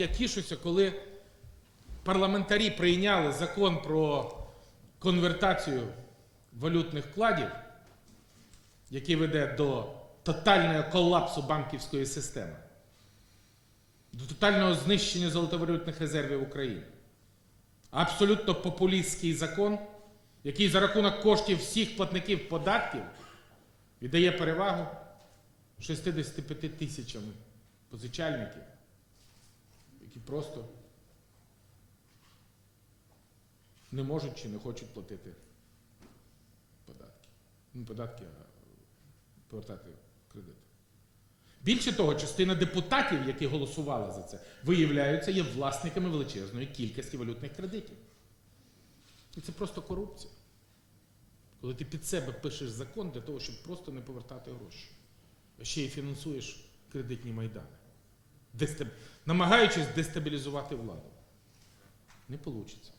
я тішуся, коли парламентарі прийняли закон про конвертацію валютних вкладів, який веде до тотального колапсу банківської системи, до тотального знищення золотовалютних резервів України. Абсолютно популістський закон, який за рахунок коштів всіх платників податків віддає перевагу 65 тисячам позичальників, просто не можуть чи не хочуть платити податки. Не податки, а повертати кредити. Більше того, частина депутатів, які голосували за це, виявляються, є власниками величезної кількості валютних кредитів. І це просто корупція. Коли ти під себе пишеш закон для того, щоб просто не повертати гроші, а ще й фінансуєш кредитні майдани, дестаб... намагаючись дестабілізувати владу. Не вийде.